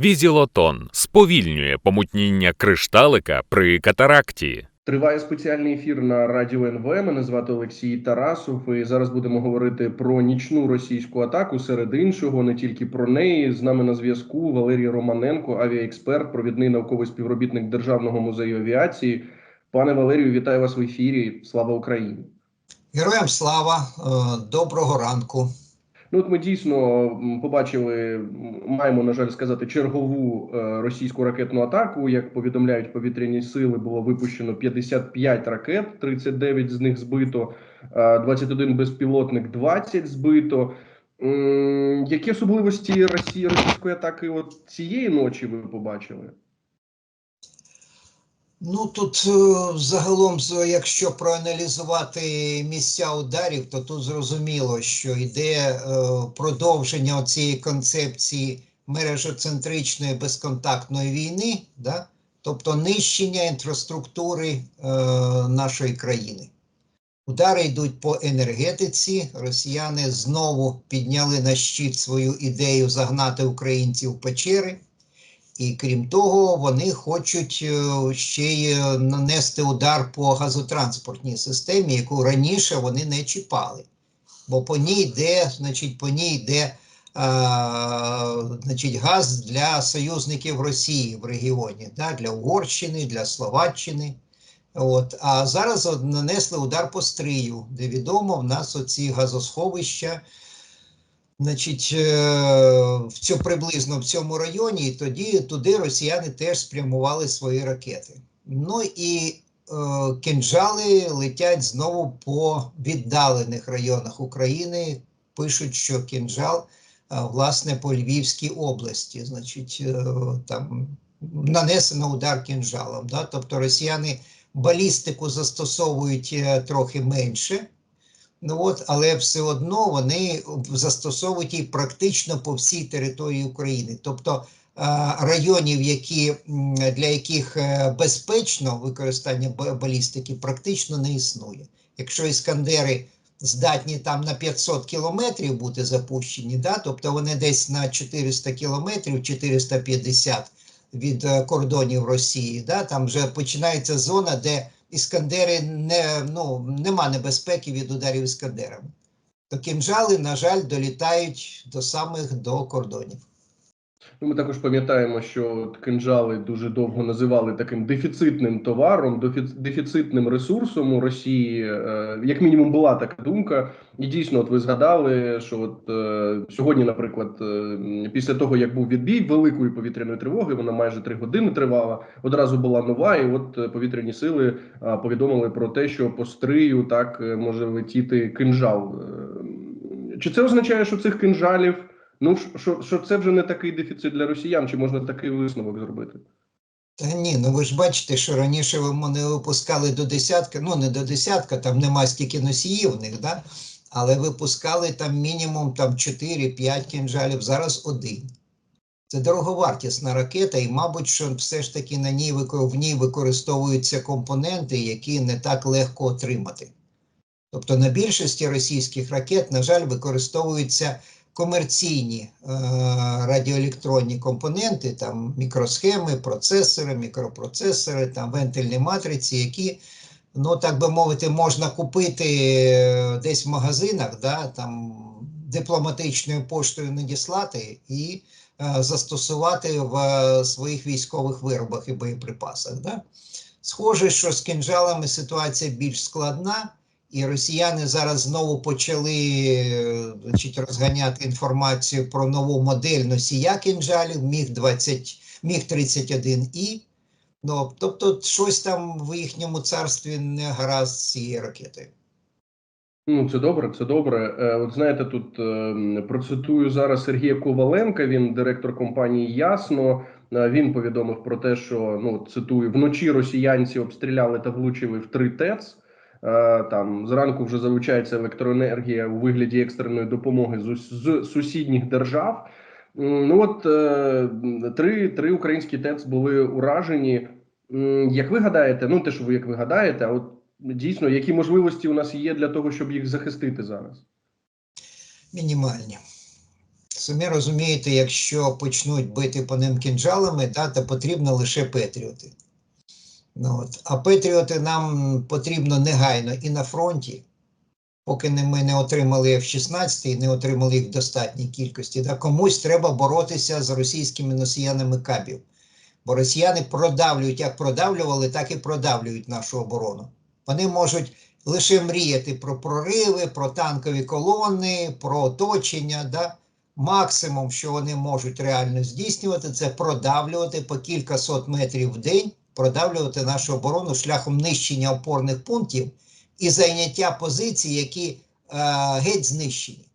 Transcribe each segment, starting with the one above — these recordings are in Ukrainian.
Візілотон сповільнює помутніння кришталика при катаракті. Триває спеціальний ефір на радіо НВ. Мене звати Олексій Тарасов. І зараз будемо говорити про нічну російську атаку. Серед іншого, не тільки про неї. З нами на зв'язку Валерій Романенко, авіаексперт, провідний науковий співробітник Державного музею авіації. Пане Валерію, вітаю вас в ефірі. Слава Україні! Героям слава, е, доброго ранку. Ну, от ми дійсно побачили, маємо на жаль сказати, чергову е, російську ракетну атаку. Як повідомляють повітряні сили, було випущено 55 ракет, 39 з них збито, е, 21 безпілотник, 20 збито. Які особливості Росії російської атаки от цієї ночі ви побачили? Ну тут е, загалом, якщо проаналізувати місця ударів, то тут зрозуміло, що йде е, продовження цієї концепції мережоцентричної безконтактної війни, да? тобто нищення інфраструктури е, нашої країни. Удари йдуть по енергетиці. Росіяни знову підняли на щит свою ідею загнати українців в печери. І крім того, вони хочуть е, ще й е, нанести удар по газотранспортній системі, яку раніше вони не чіпали. Бо по ній йде, значить, по ній йде а, значить, газ для союзників Росії в регіоні, да, для Угорщини, для Словаччини. От. А зараз нанесли удар по стрию, де відомо в нас оці газосховища. Значить, е, в цьому приблизно в цьому районі, і тоді туди росіяни теж спрямували свої ракети. Ну і е, кінжали летять знову по віддалених районах України. Пишуть, що кінжал е, власне по Львівській області, значить, е, там нанесено удар кінжалом. Да? Тобто росіяни балістику застосовують е, трохи менше. Ну от, але все одно вони застосовують її практично по всій території України. Тобто е, районів, які, для яких е, безпечно використання балістики, практично не існує. Якщо іскандери здатні там на 500 кілометрів бути запущені, да, тобто вони десь на 400 кілометрів, 450 від е, кордонів Росії, да, там вже починається зона, де іскандери не, ну, нема небезпеки від ударів іскандерами. То кінжали, на жаль, долітають до самих до кордонів. Ну, ми також пам'ятаємо, що от кинджали дуже довго називали таким дефіцитним товаром, дефіцитним ресурсом у Росії. Е, Як мінімум, була така думка. І дійсно, от ви згадали, що от е, сьогодні, наприклад, е, після того як був відбій великої повітряної тривоги, вона майже три години тривала. Одразу була нова, і от повітряні сили повідомили про те, що по стрию так може летіти кинжал. Чи це означає, що цих кинжалів? Ну що- що, це вже не такий дефіцит для росіян, чи можна такий висновок зробити? Та ні, ну ви ж бачите, що раніше вони випускали до десятка, ну не до десятка, там нема стільки носіїв в них, да? але випускали там мінімум там 4-5 кінжалів, зараз один. Це дороговартісна ракета, і, мабуть, що все ж таки на ній в ній використовуються компоненти, які не так легко отримати. Тобто на більшості російських ракет, на жаль, використовуються комерційні е, радіоелектронні компоненти, там мікросхеми, процесори, мікропроцесори, там вентильні матриці, які, ну так би мовити, можна купити е, десь в магазинах, да, там дипломатичною поштою надіслати і е, застосувати в е, своїх військових виробах і боєприпасах. Да? Схоже, що з кінжалами ситуація більш складна. І росіяни зараз знову почали е, значить, розганяти інформацію про нову модель носія кінжалів Міг 20 Міг 31 і ну, тобто, щось там в їхньому царстві не гаразд з цією ракетою. Ну це добре, це добре. Е, От знаєте, тут е, процитую зараз Сергія Коваленка. Він директор компанії Ясно. Він повідомив про те, що ну цитую вночі росіянці обстріляли та влучили в три ТЕЦ. Е, Там зранку вже залучається електроенергія у вигляді екстреної допомоги з, з сусідніх держав. Ну от е, три, три українські ТЕЦ були уражені. Як ви гадаєте, ну те, що ви як ви гадаєте, а от дійсно, які можливості у нас є для того, щоб їх захистити зараз? Мінімальні. Самі розумієте, якщо почнуть бити по ним кінжалами, да, то потрібно лише Петріоти. Ну, от. А Петріоти нам потрібно негайно і на фронті, поки ми не отримали F-16 і не отримали їх в достатній кількості. Да, комусь треба боротися з російськими носіянами кабів. Бо росіяни продавлюють, як продавлювали, так і продавлюють нашу оборону. Вони можуть лише мріяти про прориви, про танкові колони, про оточення. Да? Максимум, що вони можуть реально здійснювати, це продавлювати по кілька сот метрів в день, продавлювати нашу оборону шляхом нищення опорних пунктів і зайняття позицій, які е, геть знищені.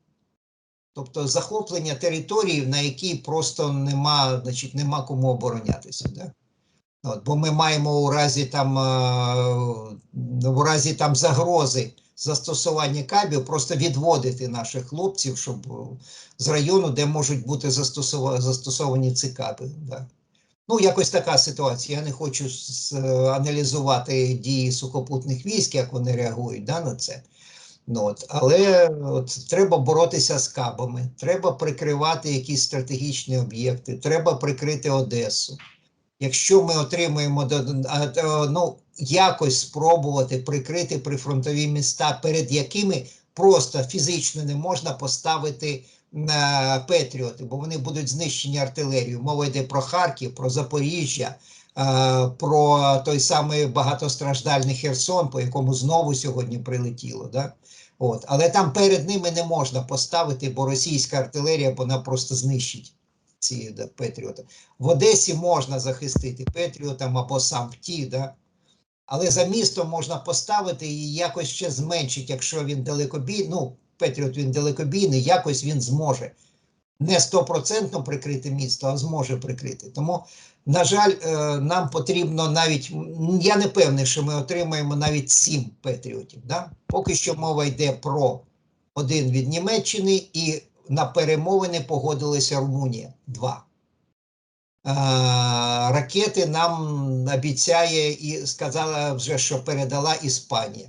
Тобто захоплення території, на якій просто нема, значить, нема кому оборонятися. Да? От, бо ми маємо у разі там, е, у разі там загрози застосування кабів, просто відводити наших хлопців, щоб з району, де можуть бути застосова- застосовані ці каби. Да. Ну, якось така ситуація. Я не хочу аналізувати дії сухопутних військ, як вони реагують да, на це. Ну, от, але от, треба боротися з кабами, треба прикривати якісь стратегічні об'єкти, треба прикрити Одесу. Якщо ми отримуємо ну, якось спробувати прикрити прифронтові міста, перед якими просто фізично не можна поставити Петріоти, бо вони будуть знищені артилерією. Мова йде про Харків, про Запоріжжя, е, про той самий багатостраждальний Херсон, по якому знову сьогодні прилетіло. Да? От. Але там перед ними не можна поставити, бо російська артилерія вона просто знищить ці да, Петріоти. В Одесі можна захистити Петріотом або сам ПТІ, да? але за містом можна поставити і якось ще зменшить, якщо він далекобій, ну, Петріот він далекобійний, якось він зможе не стопроцентно прикрити місто, а зможе прикрити. Тому, на жаль, е, нам потрібно навіть, я не певний, що ми отримаємо навіть сім Петріотів. Да? Поки що мова йде про один від Німеччини і на перемовини погодилася Румунія. Два. Е, Ракети нам обіцяє і сказала вже, що передала Іспанія.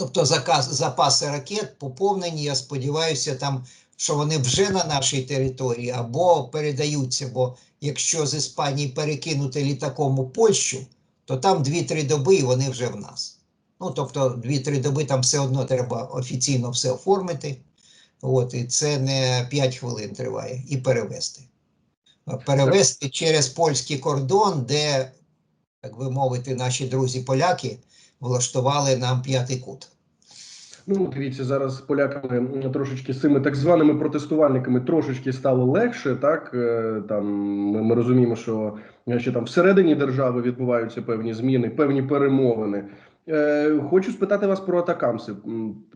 Тобто заказ, запаси ракет поповнені. Я сподіваюся, там, що вони вже на нашій території або передаються. Бо якщо з Іспанії перекинути літаком у Польщу, то там 2-3 доби і вони вже в нас. Ну, тобто, 2-3 доби там все одно треба офіційно все оформити. От, і це не 5 хвилин триває, і перевести. Перевести через польський кордон, де, так би мовити, наші друзі-поляки влаштували нам п'ятий кут. Ну, дивіться, зараз з поляками трошечки з цими так званими протестувальниками трошечки стало легше. Так Е, там ми, розуміємо, що е, ще там всередині держави відбуваються певні зміни, певні перемовини. Е, хочу спитати вас про атакамси.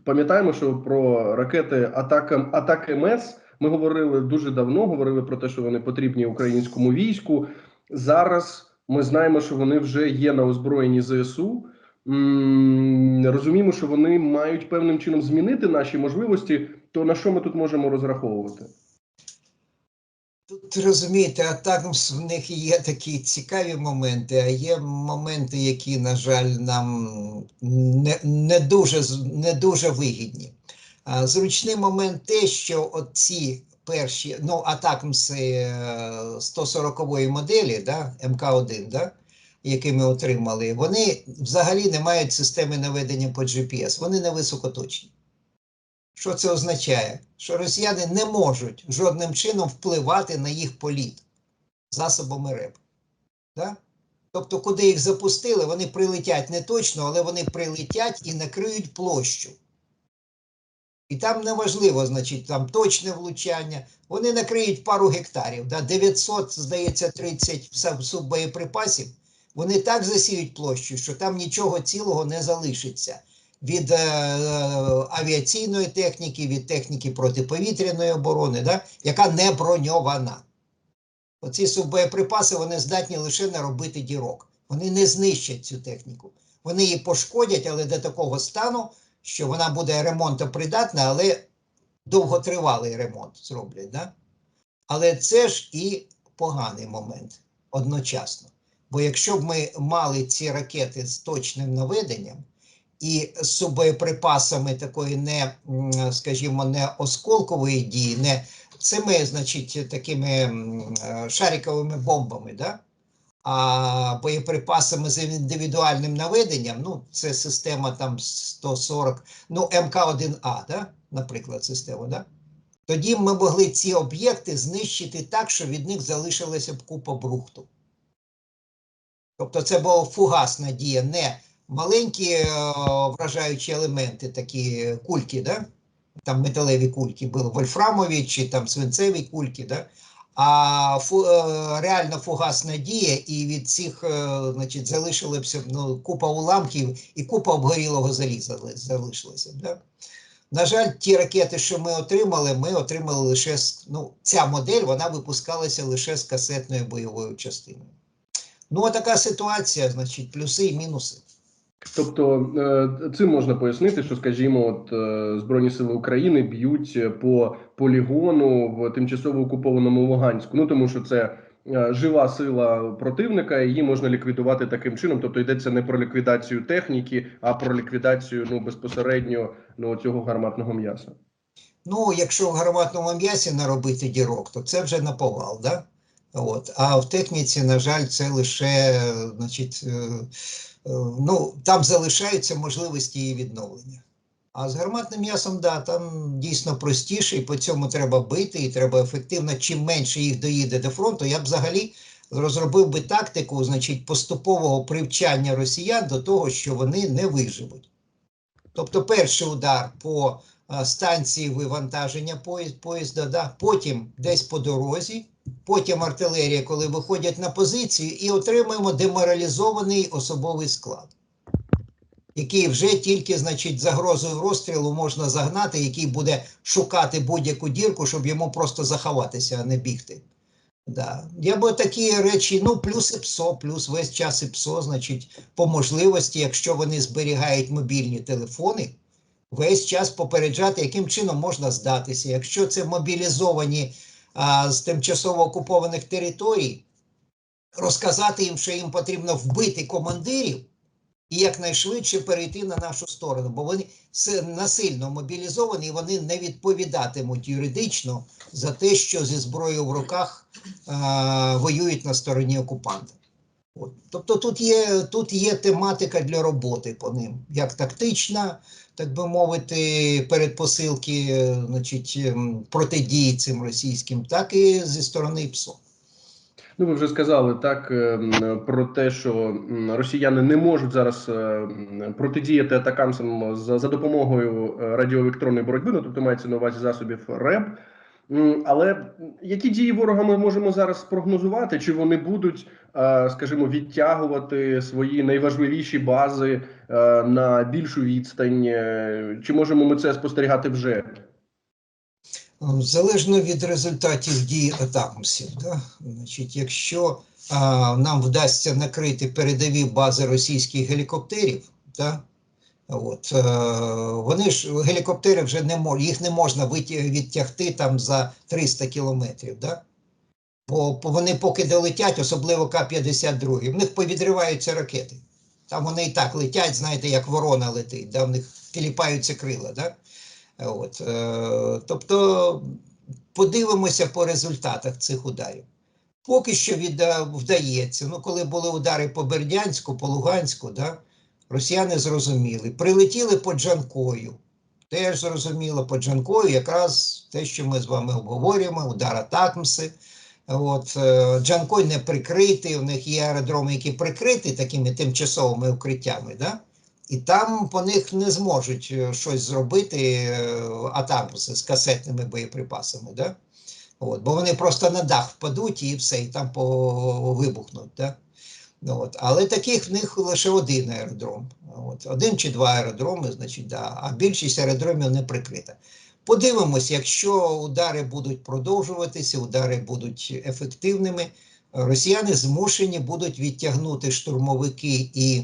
Пам'ятаємо, що про ракети атака атак МС ми говорили дуже давно. Говорили про те, що вони потрібні українському війську. Зараз ми знаємо, що вони вже є на озброєнні ЗСУ. Розуміємо, що вони мають певним чином змінити наші можливості. То на що ми тут можемо розраховувати? Тут розумієте, а так в них є такі цікаві моменти, а є моменти, які, на жаль, нам не, не, дуже, не дуже вигідні. Зручний момент те, що оці перші, ну, атакмси 140-ї моделі, да, МК-1, да, які ми отримали, вони взагалі не мають системи наведення по GPS, вони не високоточні. Що це означає? Що росіяни не можуть жодним чином впливати на їх політ засобами РЕП. Да? Тобто, куди їх запустили, вони прилетять не точно, але вони прилетять і накриють площу. І там неважливо, значить, там точне влучання. Вони накриють пару гектарів, да? 900, здається, 30 суб- суббоєприпасів. Вони так засіють площу, що там нічого цілого не залишиться від е, авіаційної техніки, від техніки протиповітряної оборони, да, яка не броньована. Оці суббоєприпаси вони здатні лише наробити дірок. Вони не знищать цю техніку. Вони її пошкодять, але до такого стану, що вона буде ремонтопридатна, але довготривалий ремонт зроблять. Да? Але це ж і поганий момент одночасно. Бо якщо б ми мали ці ракети з точним наведенням, і з субоєприпасами такої не, скажімо, не осколкової дії, не цими, значить, такими е, шариковими бомбами, да? а боєприпасами з індивідуальним наведенням, ну, це система там 140, ну, МК-1А, да? наприклад, система, да? тоді ми могли ці об'єкти знищити так, що від них залишилася б купа брухту. Тобто це була фугасна дія, не маленькі е, вражаючі елементи, такі кульки, да? там металеві кульки були, вольфрамові чи там свинцеві кульки, да? а фу, е, реально фугасна дія, і від цих е, значить, залишилося ну, купа уламків і купа обгорілого заліза ли- залишилося. Да? На жаль, ті ракети, що ми отримали, ми отримали лише ну, ця модель, вона випускалася лише з касетною бойовою частиною. Ну, така ситуація, значить, плюси і мінуси. Тобто е, цим можна пояснити, що, скажімо, от е, Збройні сили України б'ють по полігону в тимчасово окупованому Луганську. Ну тому що це е, жива сила противника, її можна ліквідувати таким чином. Тобто йдеться не про ліквідацію техніки, а про ліквідацію ну безпосередньо ну цього гарматного м'яса. Ну, якщо в гарматному м'ясі наробити дірок, то це вже наповал, да? От. А в техніці, на жаль, це лише, е, значить, е, е, ну, там залишаються можливості її відновлення. А з гарматним м'ясом, да, там дійсно простіше, і по цьому треба бити, і треба ефективно. Чим менше їх доїде до фронту, я б взагалі розробив би тактику, значить, поступового привчання росіян до того, що вони не виживуть. Тобто, перший удар по станції вивантаження поїзда, да? потім десь по дорозі, потім артилерія, коли виходять на позицію, і отримуємо деморалізований особовий склад, який вже тільки, значить, загрозою розстрілу можна загнати, який буде шукати будь-яку дірку, щоб йому просто заховатися, а не бігти. Да. Я би такі речі, ну, плюс і ПСО, плюс весь час і ПСО, значить, по можливості, якщо вони зберігають мобільні телефони, весь час попереджати, яким чином можна здатися. Якщо це мобілізовані з тимчасово окупованих територій, розказати їм, що їм потрібно вбити командирів і якнайшвидше перейти на нашу сторону, бо вони насильно мобілізовані, і вони не відповідатимуть юридично за те, що зі зброєю в руках а, воюють на стороні окупанта. От. Тобто тут є, тут є тематика для роботи по ним, як тактична, так би мовити, передпосилки, е, значить, ем, протидії цим російським, так і зі сторони ПСО. Ну, ви вже сказали так е, про те, що росіяни не можуть зараз е, протидіяти атакамсам за, за допомогою е, радіоелектронної боротьби, ну тобто мається на увазі засобів РЕБ. Але які дії ворога ми можемо зараз спрогнозувати? Чи вони будуть, е, скажімо, відтягувати свої найважливіші бази е, на більшу відстань? Е, Чи можемо ми це спостерігати вже? Залежно від результатів дій атакмсів, да? Значить, якщо а, нам вдасться накрити передові бази російських гелікоптерів, да? От, е, вони ж гелікоптери вже не можуть, їх не можна відтягти там за 300 кілометрів. Да? Бо вони поки долетять, особливо К-52, в них повідриваються ракети. Там вони і так летять, знаєте, як ворона летить, да? в них тіліпаються крила. Да? От, е, тобто подивимося по результатах цих ударів. Поки що вдається. Ну, коли були удари по Бердянську, по Луганську, да, росіяни зрозуміли. Прилетіли по Джанкою. Теж зрозуміло, по Джанкою якраз те, що ми з вами обговорюємо, удар Атакмси. От, е, Джанкой не прикритий, у них є аеродроми, які прикриті такими тимчасовими укриттями. Да? І там по них не зможуть е, щось зробити е, атакуси з касетними боєприпасами, да? От, бо вони просто на дах впадуть і все, і там вибухнуть. Да? Ну, От. Але таких в них лише один аеродром. От. Один чи два аеродроми, значить, да. а більшість аеродромів не прикрита. Подивимось, якщо удари будуть продовжуватися, удари будуть ефективними, росіяни змушені будуть відтягнути штурмовики і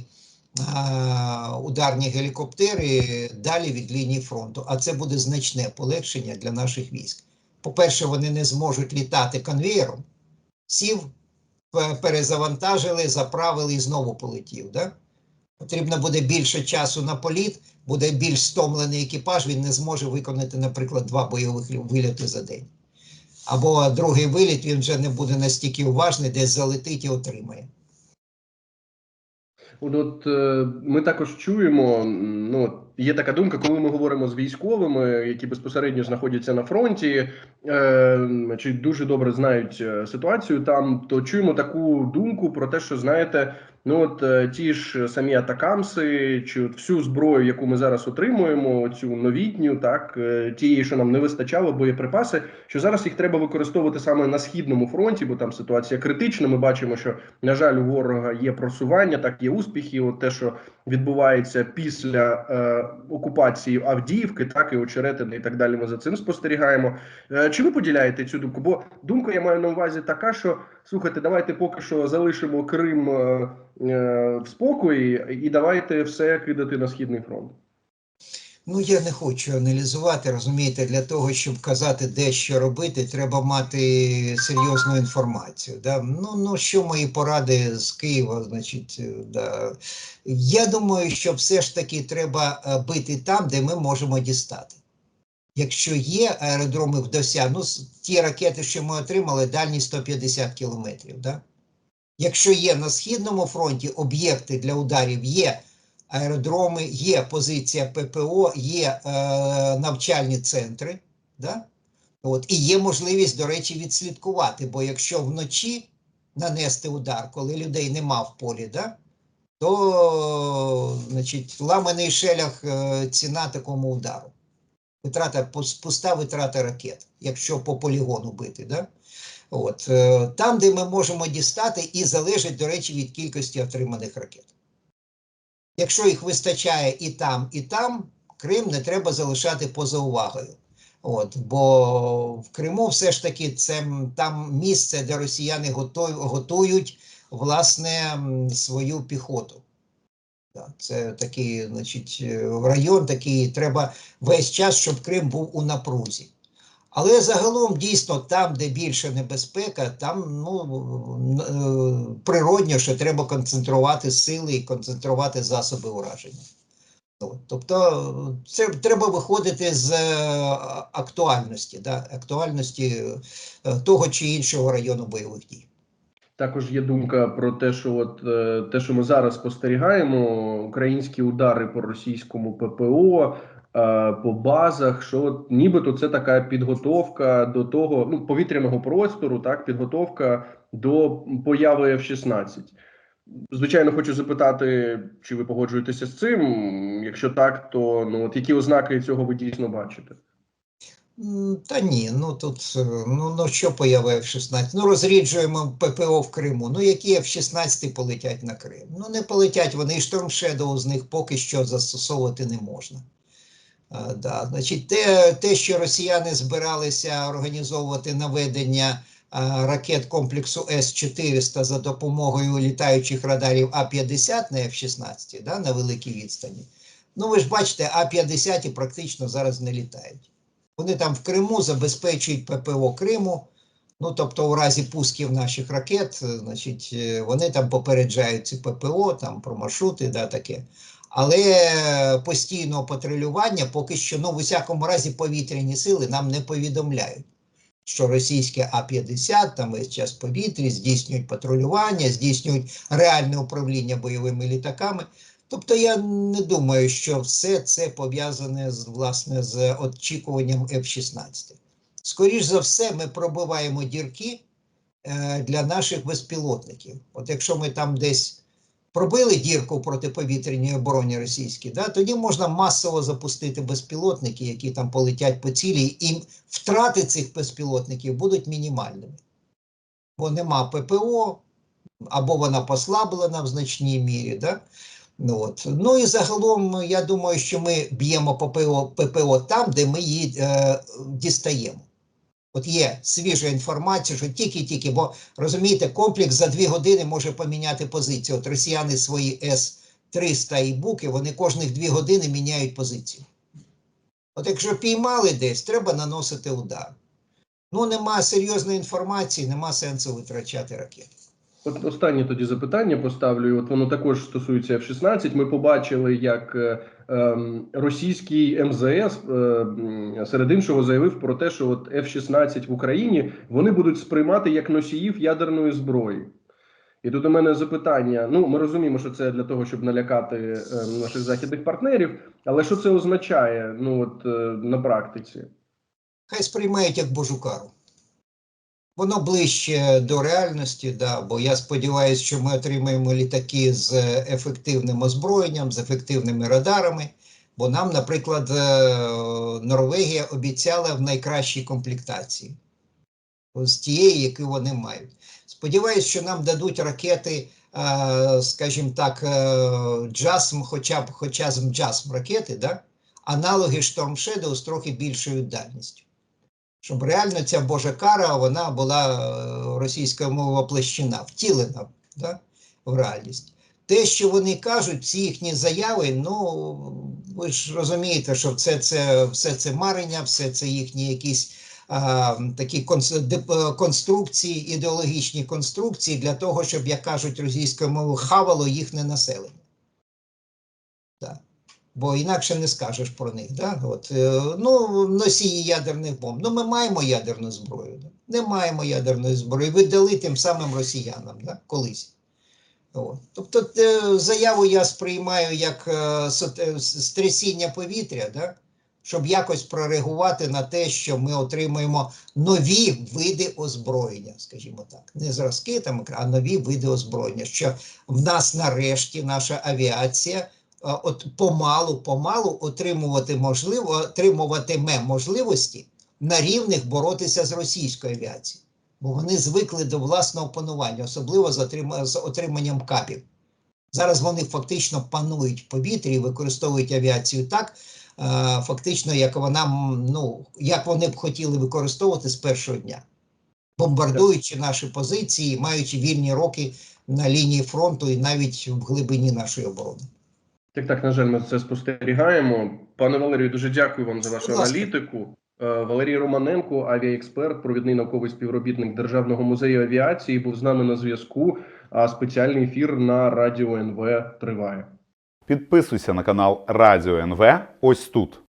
а, ударні гелікоптери далі від лінії фронту. А це буде значне полегшення для наших військ. По-перше, вони не зможуть літати конвеєром, сів, перезавантажили, заправили і знову полетів. Да? Потрібно буде більше часу на політ, буде більш стомлений екіпаж, він не зможе виконати, наприклад, два бойових лі- вильоти за день. Або другий виліт він вже не буде настільки уважний, десь залетить і отримає. От, от е, ми також чуємо. Ну є така думка, коли ми говоримо з військовими, які безпосередньо знаходяться на фронті, е, чи дуже добре знають е, ситуацію там, то чуємо таку думку про те, що знаєте, ну от е, ті ж самі атакамси, чи от всю зброю, яку ми зараз отримуємо, цю новітню, так е, тієї, що нам не вистачало, боєприпаси, що зараз їх треба використовувати саме на східному фронті, бо там ситуація критична. Ми бачимо, що на жаль, у ворога є просування, так є успіхи. От те, що відбувається після е, окупації Авдіївки, так і Очеретини, і так далі. Ми за цим спостерігаємо. Е, чи ви поділяєте цю думку? Бо думка я маю на увазі така, що слухайте, давайте поки що залишимо Крим е, е, в спокої, і давайте все кидати на східний фронт. Ну, я не хочу аналізувати, розумієте, для того, щоб казати, де що робити, треба мати серйозну інформацію. Да? Ну, ну, що мої поради з Києва, значить, е, да. я думаю, що все ж таки треба е, бити там, де ми можемо дістати. Якщо є аеродроми в досяг, ну, ті ракети, що ми отримали, дальність 150 кілометрів. Да? Якщо є на Східному фронті об'єкти для ударів, є аеродроми, є позиція ППО, є е, навчальні центри, да? От, і є можливість, до речі, відслідкувати. Бо якщо вночі нанести удар, коли людей нема в полі, да? то значить, ламаний шелях е, ціна такому удару. Витрата, пуста витрата ракет, якщо по полігону бити. Да? От, е, там, де ми можемо дістати, і залежить, до речі, від кількості отриманих ракет. Якщо їх вистачає і там, і там, Крим не треба залишати поза увагою. От, бо в Криму все ж таки це там місце, де росіяни готують, власне свою піхоту. Це такий, значить, е, район такий, треба весь час, щоб Крим був у напрузі. Але загалом дійсно там, де більше небезпека, там ну, е, природньо, що треба концентрувати сили і концентрувати засоби ураження. Тобто це треба виходити з е, актуальності, да, актуальності е, того чи іншого району бойових дій. Також є думка про те, що от те, що ми зараз спостерігаємо, українські удари по російському ППО, по базах, що нібито це така підготовка до того, ну повітряного простору, так підготовка до появи F-16. Звичайно, хочу запитати, чи ви погоджуєтеся з цим? Якщо так, то ну от які ознаки цього ви дійсно бачите? Та ні, ну тут е, ну, ну що появи F-16? Ну розріджуємо ППО в Криму. Ну які F-16 полетять на Крим? Ну не полетять вони, і Shadow з них поки що застосовувати не можна. А, да. Значить, те, те, що росіяни збиралися організовувати наведення ракет комплексу С-400 за допомогою літаючих радарів А-50 на F-16 да, на великій відстані. Ну ви ж бачите, А-50 практично зараз не літають. Вони там в Криму забезпечують ППО Криму. Ну, тобто, у разі пусків наших ракет, е, значить, е, вони там попереджають ці ППО, там про маршрути, да, таке. Але постійного патрулювання поки що, ну, в усякому разі, повітряні сили нам не повідомляють, що російське А-50 там весь час повітрі здійснюють патрулювання, здійснюють реальне управління бойовими літаками. Тобто я не думаю, що все це пов'язане з власне з очікуванням F-16. Скоріш за все, ми пробиваємо дірки е, для наших безпілотників. От якщо ми там десь пробили дірку в протиповітряній обороні російській, да, тоді можна масово запустити безпілотники, які там полетять по цілі, і втрати цих безпілотників будуть мінімальними. Бо нема ППО, або вона послаблена в значній мірі. Да? Ну, от. ну і загалом, я думаю, що ми б'ємо ППО, ППО там, де ми її е, дістаємо. От є свіжа інформація, що тільки-тільки, бо розумієте, комплекс за дві години може поміняти позицію. От росіяни свої С-300 і буки, вони кожних дві години міняють позицію. От якщо піймали десь, треба наносити удар. Ну, нема серйозної інформації, нема сенсу витрачати ракети. От останнє тоді запитання поставлю. От воно також стосується F-16. Ми побачили, як е, ем, російський МЗС е, серед іншого заявив про те, що от F-16 в Україні вони будуть сприймати як носіїв ядерної зброї. І тут у мене запитання: ну ми розуміємо, що це для того, щоб налякати е, наших західних партнерів, але що це означає? Ну от е, на практиці? Хай сприймають як божу кару. Воно ближче до реальності, да, бо я сподіваюся, що ми отримаємо літаки з ефективним озброєнням, з ефективними радарами. Бо нам, наприклад, е, Норвегія обіцяла в найкращій комплектації з тієї, яку вони мають. Сподіваюсь, що нам дадуть ракети, е, скажімо так, джасм, хоча б хоча з джасм ракети, да? аналоги Storm Shadow з трохи більшою дальністю. Щоб реально ця Божа кара вона була е, російською мовою воплощена, втілена да, в реальність. Те, що вони кажуть, ці їхні заяви, ну ви ж розумієте, що все це, все це марення, все це їхні якісь а, такі конструкції, ідеологічні конструкції для того, щоб, як кажуть російською мовою, хавало їхнє населення. Бо інакше не скажеш про них. Да? От, е, ну, носії ядерних бомб. Ну, ми маємо ядерну зброю. Да? Не маємо ядерної зброї. Ви дали тим самим росіянам да? колись. От. Тобто е, заяву я сприймаю як е, стрясіння повітря, да? щоб якось прореагувати на те, що ми отримуємо нові види озброєння, скажімо так. Не зразки, там, а нові види озброєння. Що в нас нарешті наша авіація от помалу, помалу отримувати можливо, отримуватиме можливості на рівних боротися з російською авіацією. Бо вони звикли до власного панування, особливо з, отриманням капів. Зараз вони фактично панують в повітрі і використовують авіацію так, фактично, як вона ну, як вони б хотіли використовувати з першого дня, бомбардуючи наші позиції, маючи вільні роки на лінії фронту і навіть в глибині нашої оборони. Так, так, на жаль, ми це спостерігаємо. Пане Валерію, дуже дякую вам за вашу аналітику. Е, Валерій Романенко, авіаексперт, провідний науковий співробітник Державного музею авіації, був з нами на зв'язку. А спеціальний ефір на радіо НВ триває. Підписуйся на канал Радіо НВ ось тут.